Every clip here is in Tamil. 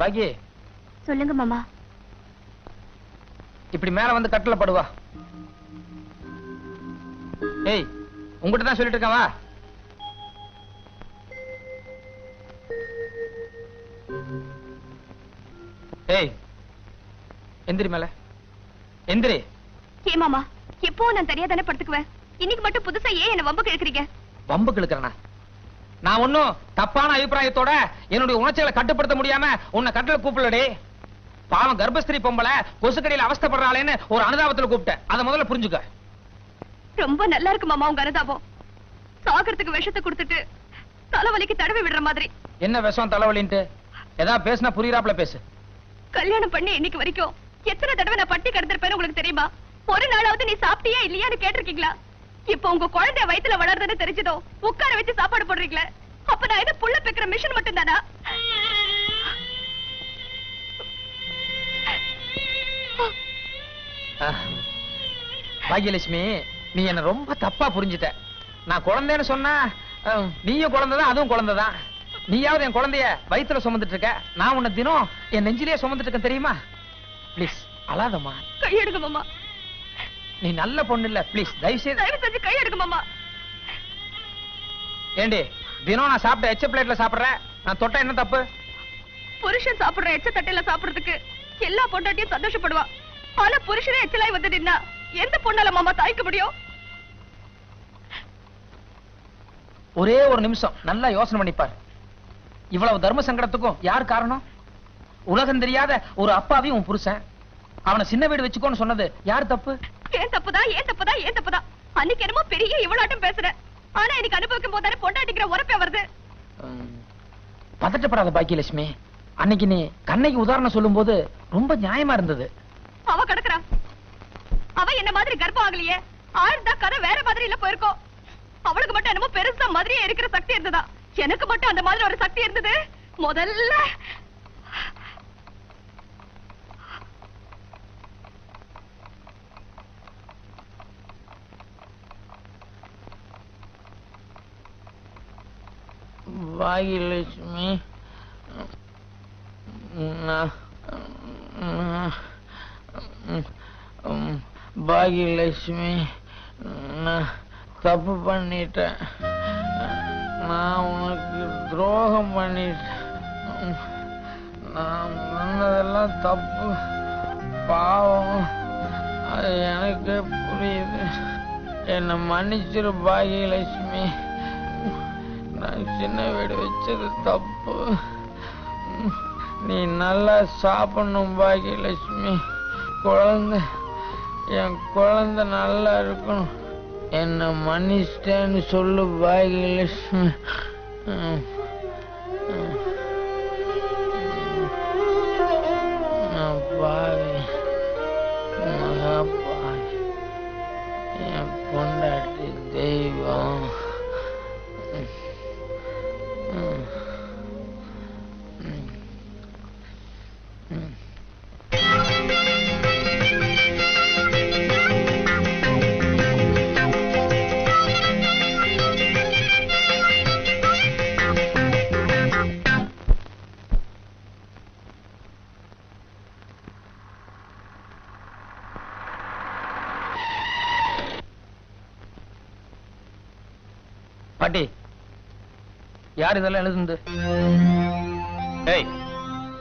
பாக்கி சொல்லுங்க மாமா. இப்படி மேல வந்து கட்டில படுவா. ஏய் உங்ககிட்ட தான் சொல்லிட்டு ஏய் எந்திரி மேல. எந்திரி. ஏ மாமா எப்போ நான் தனியா தானே படுத்துக்குவேன்? இன்னைக்கு மட்டும் புதுசா ஏன் என்ன வம்பு கேக்குறீங்க வம்பு கிழக்கிறனா? நான் ஒன்னும் தப்பான அபிப்பிராயத்தோட என்னுடைய உணர்ச்சிகளை கட்டுப்படுத்த முடியாம உன்னை கட்டில கூப்பிடலடி. பாவம் கர்ப்பஸ்திரி பொம்பளை கொசுக்கடியில அவஸ்தைப்படுறாளேன்னு ஒரு அனுதாபத்துல கூப்பிட்டேன். அதை முதல்ல புரிஞ்சுக்க. ரொம்ப நல்லா இருக்கு மாமா உங்க அனுதாபம். சாகறதுக்கு விஷத்தை கொடுத்துட்டு தலைவலிக்கு தடவி விடுற மாதிரி. என்ன விஷம் தலைவலின்ட்டு? ஏதாவது பேசினா புரியுறாப்புல பேசு. கல்யாணம் பண்ணி இன்னைக்கு வரைக்கும் எத்தனை தடவை நான் பட்டி கிடந்திருப்பேன்னு உங்களுக்கு தெரியுமா? ஒரு நாளாவது நீ சாப்பிட்டியா இல்லையான்னு கேட்டிருக்கீங்களா? இப்ப உங்க குழந்தை வயித்துல வளருதுன்னு தெரிஞ்சதோ உட்கார வச்சு சாப்பாடு போடுறீங்களே? அப்ப நான் என்ன புள்ள பெக்கிற மிஷின் மட்டும் தானா. பாக்யலட்சுமி நீ என்ன ரொம்ப தப்பா புரிஞ்சுட்ட. நான் குழந்தைன்னு சொன்னா நீயும் குழந்தைதான் அதுவும் குழந்தைதான். நீயாவது என் குழந்தைய வயித்துல சுமந்துட்டு இருக்க. நான் உன்னை தினம் என் நெஞ்சிலேயே சுமந்துட்டு இருக்கேன் தெரியுமா? ப்ளீஸ் அழாதம்மா. கையெடுங்க மாமா. நீ நல்ல பொண்ணு இல்ல ப்ளீஸ் தயவு செய்து தயவு செஞ்சு கையெடுங்க மாமா. ஏண்டி தினம் நான் சாப்பிட்ட எச்ச பிளேட்ல சாப்பிடுறேன் நான் தொட்ட என்ன தப்பு? புருஷன் சாப்பிடுற எச்ச தட்டையில சாப்பிடுறதுக்கு எல்லா பொண்டாட்டியும் சந்தோஷப்படுவா. ஆனா புருஷனே எச்சலாய் வந்து நின்னா எந்த பொண்ணால மாமா தாய்க்க முடியும்? ஒரே ஒரு நிமிஷம் நல்லா யோசனை பண்ணிப்பார். இவ்வளவு தர்ம சங்கடத்துக்கும் யார் காரணம்? உலகம் தெரியாத ஒரு அப்பாவையும் புருஷன். அவனை சின்ன வீடு வச்சுக்கோன்னு சொன்னது யார் தப்பு? ஏன் தப்புதான் ஏன் தப்புதான் ஏன் தப்புதான் அன்னைக்கு என்னமோ பெரிய இவ்வளாட்டம் பேசுற. ஆனா எனக்கு அனுபவிக்கும் போதானே பொண்டாட்டிக்கிற உரப்பே வருது. பதட்டப்படாத பாக்கியலட்சுமி. அன்னைக்கு நீ கண்ணைக்கு உதாரணம் சொல்லும்போது ரொம்ப நியாயமா இருந்தது. அவ கிடக்குறா. அவ என்ன மாதிரி கர்ப்பம் ஆகலையே. ஆழ்ந்தா கதை வேற மாதிரி இல்ல போயிருக்கோம் அவளுக்கு மட்டும் என்னமோ பெருசா மாதிரியே இருக்கிற சக்தி இருந்ததா? எனக்கு மட்டும் அந்த மாதிரி ஒரு சக்தி இருந்தது? முதல்ல பாகியலட்சுமி நான் பாகியலட்சுமி நான் தப்பு பண்ணிட்டேன். நான் உனக்கு துரோகம் பண்ணிட்டேன். நான் பண்ணதெல்லாம் தப்பு. பாவம். அது எனக்கு புரியுது. என்னை மன்னிச்சிரு பாகியலட்சுமி நான் சின்ன வீடு வச்சது தப்பு. நீ நல்லா சாப்பிடணும் பாகியலட்சுமி குழந்தை என் குழந்தை நல்லா இருக்கணும். என்னை மன்னிச்சிட்டேன்னு சொல்லு பாகியலட்சுமி பாவி மகா பாவி என் பொண்டாட்டி தெய்வம். பாட்டி யார் இதெல்லாம் எழுதுந்து ஏய்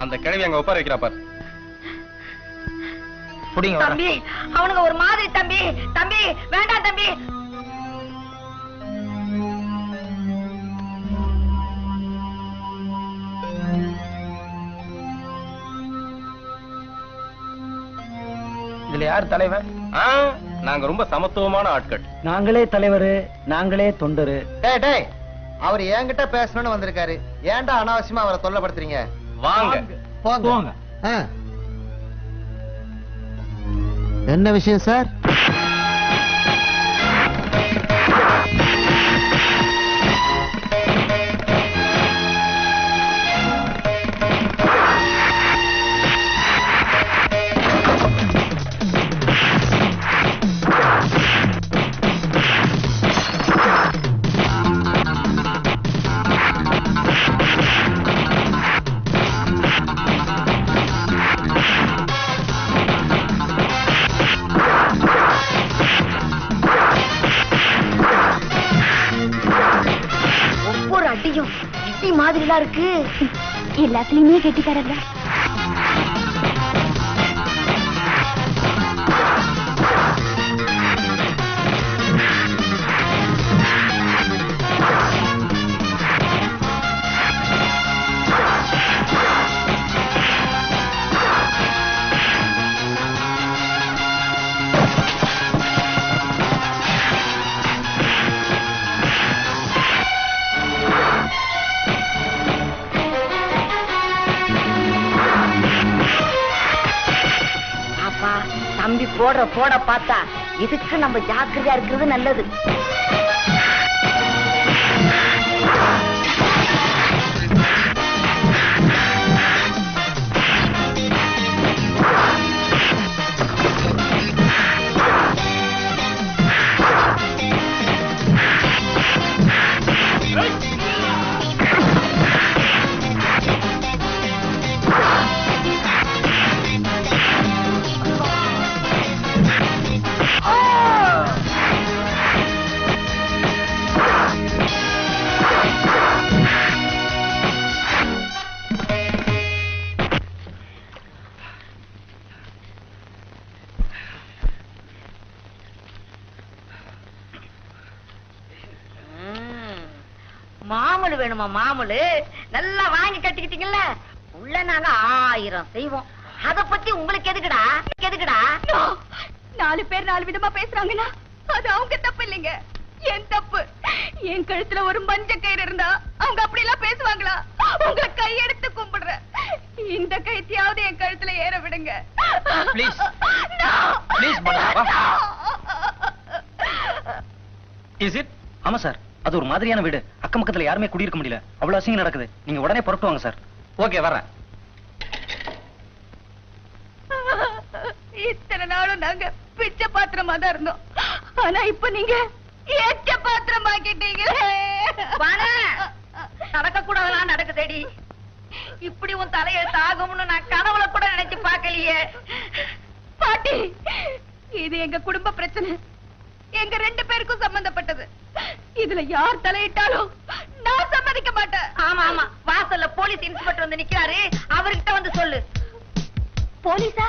அந்த கிழவி அங்க உட்கார வைக்கிறா பாரு. புடிங்க. தம்பி அவனுங்க ஒரு மாதிரி தம்பி. தம்பி வேண்டாம் தம்பி. இதுல யார் தலைவன்? நாங்க ரொம்ப சமத்துவமான ஆட்கள். நாங்களே தலைவரு நாங்களே தொண்டரு. டேய் டேய் அவர் என்கிட்ட பேசணும்னு வந்திருக்காரு. ஏன்டா அனாவசியமா அவரை தொல்லப்படுத்துறீங்க? வாங்க. போங்க. என்ன விஷயம் சார்? ஐயோ இட்லி மாதிரிலாம் இருக்கு. எல்லாத்துலயுமே கெட்டிக்காரங்க. போடுற போட பார்த்தா இதுக்கு நம்ம ஜாக்கிரதையா இருக்கிறது நல்லது? மாமூலு வேணுமா மாமூலு? நல்லா வாங்கி கட்டிக்கிட்டீங்கல்ல? உள்ள நாங்க ஆயிரம் செய்வோம். அத பத்தி உங்களுக்கு எதுக்குடா? எதுக்குடா? No! நாலு பேர் நாலு விதமா பேசுறாங்கன்னா அது அவங்க தப்பு இல்லைங்க. என் தப்பு. என் கழுத்துல ஒரு மஞ்ச கயிறு இருந்தா அவங்க அப்படி எல்லாம் பேசுவாங்களா? உங்களை கையெடுத்து கும்பிடுறேன். இந்த கைத்தியாவது என் கழுத்துல ஏற விடுங்க. ஆமா சார் அது ஒரு மாதிரியான வீடு. அக்கம் பக்கத்துல யாருமே குடியிருக்க முடியல. அவ்வளவு அசிங்கம் நடக்குது. நீங்க உடனே புறப்பட்டு வாங்க சார். ஓகே வர்றேன் இத்தனை நாளும் நாங்க பிச்சை பாத்திரமா தான் இருந்தோம். ஆனா இப்ப நீங்க ஏற்ற பாத்திரம் ஆக்கிட்டீங்களே. நடக்க கூடாதெல்லாம் நடக்குதேடி. இப்படி உன் தலையெழுத்து ஆகும்னு நான் கனவுல கூட நினைச்சு பார்க்கலையே. பாட்டி இது எங்க குடும்ப பிரச்சனை. எங்க ரெண்டு பேருக்கும் சம்பந்தப்பட்டது. இதுல யார் தலையிட்டாலும் நான் சம்மதிக்க மாட்டேன். ஆமா ஆமா. வாசல்ல போலீஸ் இன்ஸ்பெக்டர் வந்து நிக்கிறாரு. அவர்கிட்ட வந்து சொல்லு. போலீஸா?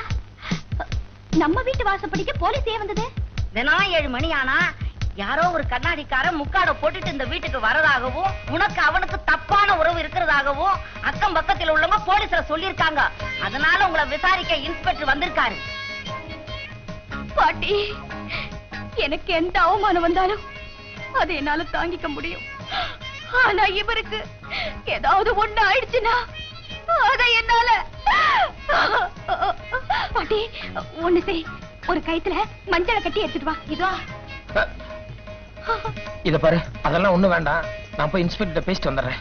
நம்ம வீட்டு வாசப்படிக்கு போலீஸ் ஏன் வந்தது? தினம் ஏழு மணி ஆனா யாரோ ஒரு கண்ணாடிக்காரன் முக்காட போட்டுட்டு இந்த வீட்டுக்கு வரதாகவும் உனக்கு அவனுக்கு தப்பான உறவு இருக்கிறதாகவும் அக்கம் பக்கத்துல உள்ளவங்க போலீஸ்ல சொல்லிருக்காங்க அதனால உங்களை விசாரிக்க இன்ஸ்பெக்டர் வந்திருக்காரு. பாட்டி எனக்கு எந்த அவமானம் வந்தாலும் அதை என்னால தாங்கிக்க முடியும். ஆனா இவருக்கு ஏதாவது ஒண்ணு ஆயிடுச்சுன்னா அதை என்னால பாட்டி ஒண்ணு செய். ஒரு கயித்துல மஞ்சளை கட்டி எடுத்துட்டு வா. இதோ இத பாரு அதெல்லாம் ஒண்ணும் வேண்டாம். நான் போய் இன்ஸ்பெக்டர் பேசிட்டு வந்துடுறேன்.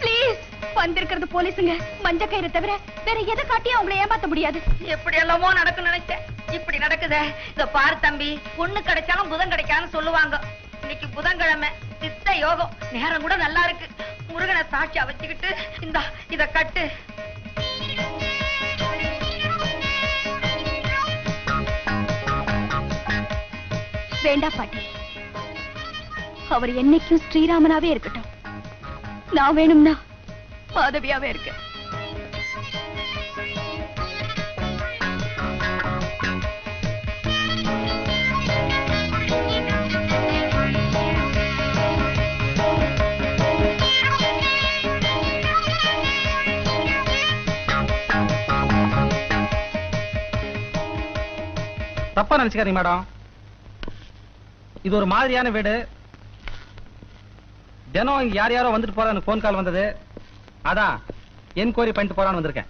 ப்ளீஸ் வந்திருக்கிறது போலீஸுங்க. மஞ்ச கயிறை தவிர வேற எதை காட்டியும் அவங்களை ஏமாத்த முடியாது. எப்படி எல்லாமோ நடக்கும் நினைச்சேன். இப்படி நடக்குதே. இத பாரு தம்பி பொண்ணு கிடைச்சாலும் புதன் கிடைக்காதுன்னு சொல்லுவாங்க. இன்னைக்கு புதன்கிழமை. சித்த யோகம். நேரம் கூட நல்லா இருக்கு. முருகனை சாட்சியா வச்சுக்கிட்டு இந்த இத கட்டு. வேண்டா பாட்டி. அவர் என்னைக்கும் ஸ்ரீராமனாவே இருக்கட்டும். நான் வேணும்னா மாதவியாவே இருக்கேன். தப்பா நினைச்சுக்காதீங்க மேடம். இது ஒரு மாதிரியான வீடு. தினம் இங்க யார் யாரோ வந்துட்டு போறான்னு போன் கால் வந்தது. அதான் என்கொயரி பண்ணிட்டு போறான்னு வந்திருக்கேன்.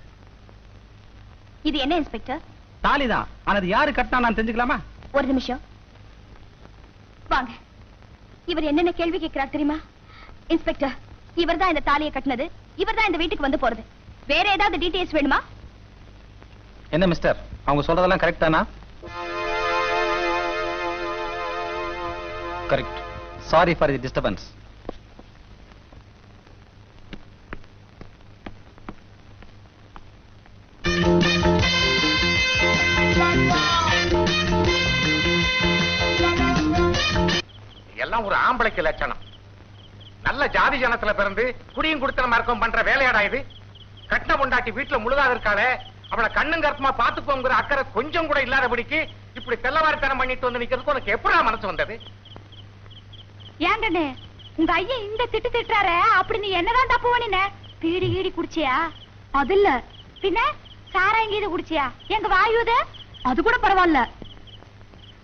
இது என்ன இன்ஸ்பெக்டர் தாலி தான். ஆனா யாரு கட்டினா நான் தெரிஞ்சுக்கலாமா? ஒரு நிமிஷம். வாங்க. இவர் என்னென்ன கேள்வி கேட்கிறார் தெரியுமா? இன்ஸ்பெக்டர் இவர்தான் இந்த தாலியை கட்டினது. இவர்தான் இந்த வீட்டுக்கு வந்து போறது. வேற ஏதாவது டீடைல்ஸ் வேணுமா? என்ன மிஸ்டர் அவங்க சொல்றதெல்லாம் கரெக்ட் தானா? Correct sorry for the disturbance எல்லாம் ஒரு ஆம்பளைக்கு லட்சணம். நல்ல ஜாதி ஜனத்துல பிறந்து குடியும் குடுத்தன மார்க்கம் பண்ற வேலையாடா இது. கட்டின பொண்டாட்டி வீட்டுல முழுதாக இருக்காளே அவளை கண்ணும் கருத்துமா பாத்துக்கோங்கிற அக்கறை கொஞ்சம் கூட இல்லாதபடிக்கு இப்படி தெல்லவாரித்தனம் பண்ணிட்டு வந்து நிக்கிறதுக்கு உனக்கு எப்படா மனசு வந்தது? ஏங்கண்ணே உங்க ஐயன் இந்த திட்டு திட்டுறாரு அப்படி நீ என்னதான் தப்பு பண்ணின பீடி கீடி குடிச்சியா? அது இல்ல பின்ன சாராயம் கீது குடிச்சியா? எங்க வாயுது அது? கூட பரவாயில்ல.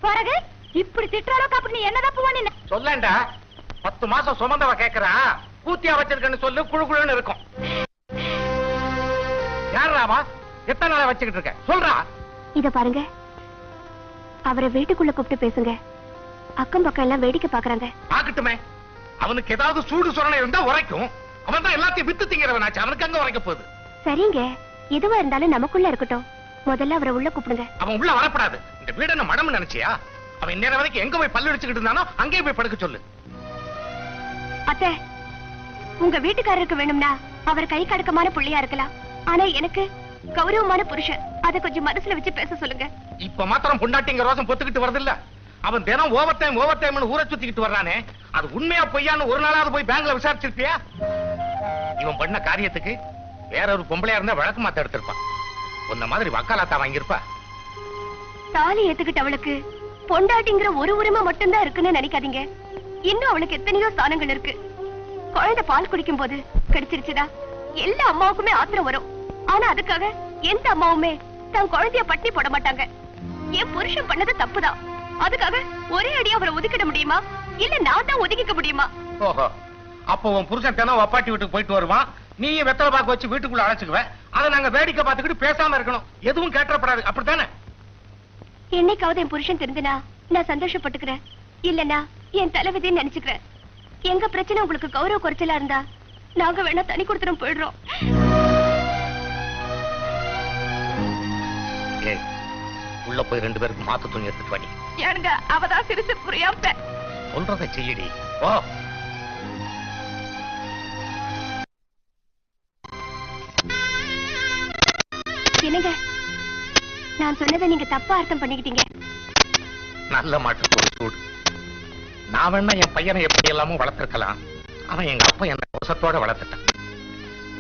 பிறகு இப்படி திட்டுற அளவுக்கு அப்படி நீ என்ன தப்பு பண்ணின சொல்லேன்டா பத்து மாசம் சுமந்தவ கேக்குறா பூத்தியா வச்சிருக்கேன்னு சொல்லு குழு குழுன்னு இருக்கும். யாராவா எத்தனை நாளா வச்சுக்கிட்டு இருக்க? சொல்றா. இத பாருங்க. அவரை வீட்டுக்குள்ள கூப்பிட்டு பேசுங்க. அக்கம் பக்கம் எல்லாம் வேடிக்கை பாக்குறாங்க பாக்கட்டுமே அவனுக்கு ஏதாவது சூடு சுரணை இருந்தா உரைக்கும். அவன் தான் எல்லாத்தையும் வித்து திங்கிறவனாச்சு. அவனுக்கு அங்க உரைக்க போகுது. சரிங்க. எதுவா இருந்தாலும் நமக்குள்ள இருக்கட்டும். முதல்ல அவரை உள்ள கூப்பிடுங்க. அவன் உள்ள வரப்படாது. இந்த வீடு என்ன மடம் நினைச்சியா? அவன் இந்நேரம் வரைக்கும் எங்க போய் பல்லு அடிச்சுக்கிட்டு இருந்தானோ அங்கேயே போய் படுக்க சொல்லு. அத்தை உங்க வீட்டுக்காரருக்கு வேணும்னா அவர் கை கடக்கமான புள்ளியா இருக்கலாம். ஆனா எனக்கு கௌரவமான புருஷன். அத கொஞ்சம் மனசுல வச்சு பேச சொல்லுங்க. இப்ப மாத்திரம் பொண்டாட்டிங்க ரோசம் பொத்துக்கிட்டு வருது இல்ல அவன் தினம் ஓவர் டைம் ஓவர் டைம் ஊரை சுத்திக்கிட்டு வர்றானே. அது உண்மையா பொய்யான்னு ஒரு நாளாவது போய் பேங்க்ல விசாரிச்சிருப்பியா? இவன் பண்ண காரியத்துக்கு வேற ஒரு பொம்பளையா இருந்தா வழக்கு மாத்த எடுத்திருப்பான். உன்ன மாதிரி வக்காலாத்தா வாங்கியிருப்பா. தாலி ஏத்துக்கிட்டவளுக்கு பொண்டாட்டிங்கிற ஒரு உரிமை மட்டும்தான் இருக்குன்னு நினைக்காதீங்க. இன்னும் அவளுக்கு எத்தனையோ ஸ்தானங்கள் இருக்கு. குழந்தை பால் குடிக்கும் போது கிடைச்சிருச்சுதா எல்லா அம்மாவுக்குமே ஆத்திரம் வரும். ஆனா அதுக்காக எந்த அம்மாவுமே தன் குழந்தைய பட்டி போட மாட்டாங்க. என் புருஷன் பண்ணது தப்புதான். அதுக்காக ஒரே அடி அவரை ஒதுக்கிட முடியுமா? இல்ல நான் தான் ஒதுக்கிக்க முடியுமா? ஓஹோ. அப்போ உன் புருஷன் தினம் வப்பாட்டி வீட்டுக்கு போயிட்டு வருவான். நீயும் வெத்தலை பாக்கு வச்சு வீட்டுக்குள்ள அழைச்சுக்குவ அதை நாங்க வேடிக்கை பார்த்துக்கிட்டு பேசாம இருக்கணும். எதுவும் கேட்டப்படாது அப்படித்தானே? என்னைக்காவது என் புருஷன் தெரிஞ்சுனா நான் சந்தோஷப்பட்டுக்கிறேன். இல்லனா என் தலைவிதின்னு நினைச்சுக்கிறேன். எங்க பிரச்சனை உங்களுக்கு கௌரவ குறைச்சலா இருந்தா நாங்க வேணா தனி கொடுத்துரும் போயிடுறோம். உள்ள போய் ரெண்டு பேருக்கு மாத்து துணி எடுத்துட்டு வாடி. ஏனுங்க அவதான் சிறுசு புரியாம. சொல்றதை செய்யடி. ஓ என்னங்க? நான் சொன்னதை நீங்க தப்பா அர்த்தம் பண்ணிக்கிட்டீங்க. நல்ல ஒரு சூடு. நான் வேணா என் பையனை எப்படி எல்லாமும் வளர்த்திருக்கலாம். அவன் எங்க அப்பா என்ன வசத்தோட வளர்த்துட்டான்.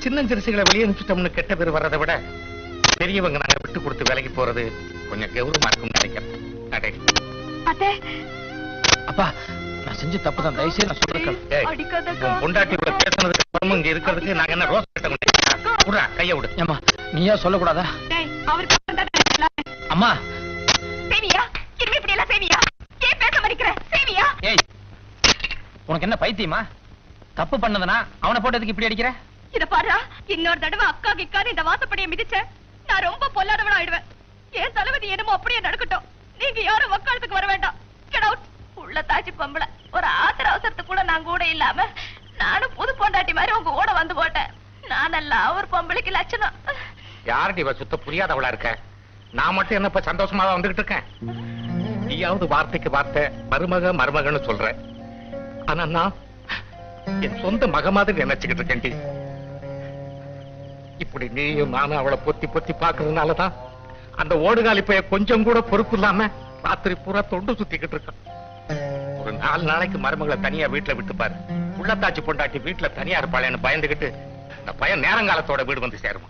சின்ன சிறுசுகளை வெளியே அனுப்பிச்சிட்டோம்னு கெட்ட பேர் வர்றதை விட பெரியவங்க நாங்க விட்டு கொடுத்து வேலைக்கு போறது கொஞ்சம் கௌரவமா இருக்கும்னு நினைக்கிறேன். அத்தை. அப்பா நான் செஞ்ச தப்பு தான் தயவுசெய்து நான் சொல்றேன் ஏய், அடிக்காதக்கா. உன் பொண்டாட்டி கூட பேசுனதுக்கு அப்புறமும் இங்க இருக்கிறதுக்கு நாங்க என்ன ரோஸ் கட்ட முடியும்? கைய விடு. ஏமா நீயா சொல்லக்கூடாதா? அம்மா. சேவியா இனிமே இப்படி எல்லாம் சேவியா ஏன் பேச மறிக்கிற? சேவியா ஏய் உனக்கு என்ன பைத்தியமா? தப்பு பண்ணதுனா அவனை போட்டதுக்கு இப்படி அடிக்கிற? இத பாரு இன்னொரு தடவை அக்கா கிக்கான்னு இந்த வாசப்படியை மிதிச்ச நான் ரொம்ப பொல்லாதவனா ஆயிடுவேன். ஏன் தலைவதி என்னமோ அப்படியே நடக்கட்டும். நீங்க யாரும் வக்காலத்துக்கு வர வேண்டாம். உள்ள தாச்சி பொம்பளை. ஒரு ஆத்திர அவசரத்துக்கு கூட நான் கூட இல்லாம நானும் புது பொண்டாட்டி மாதிரி உங்க கூட வந்து போட்டேன். நானெல்லாம் ஒரு பொம்பளைக்கு லட்சணம். யார்டி இவ சுத்த புரியாதவளா இருக்க? நான் மட்டும் என்ன இப்ப சந்தோஷமா தான் வந்துகிட்டு இருக்கேன்? நீயாவது வார்த்தைக்கு வார்த்தை மருமக மருமகன்னு சொல்ற. ஆனா நான் என் சொந்த மக மாதிரி நினைச்சுக்கிட்டு இருக்கேன் இப்படி நீயும் நானும் அவளை பொத்தி பொத்தி பாக்குறதுனாலதான் அந்த ஓடுகாலி பைய கொஞ்சம் கூட பொறுப்பு இல்லாம ராத்திரி பூரா தொண்டு சுத்திக்கிட்டு இருக்கான். ஒரு நாலு நாளைக்கு மருமகளை தனியா வீட்டுல விட்டு பாரு. உள்ளத்தாச்சி பொண்டாட்டி வீட்டுல தனியா இருப்பாளேன்னு பயந்துகிட்டு இந்த பையன் நேரங்காலத்தோட வீடு வந்து சேருமா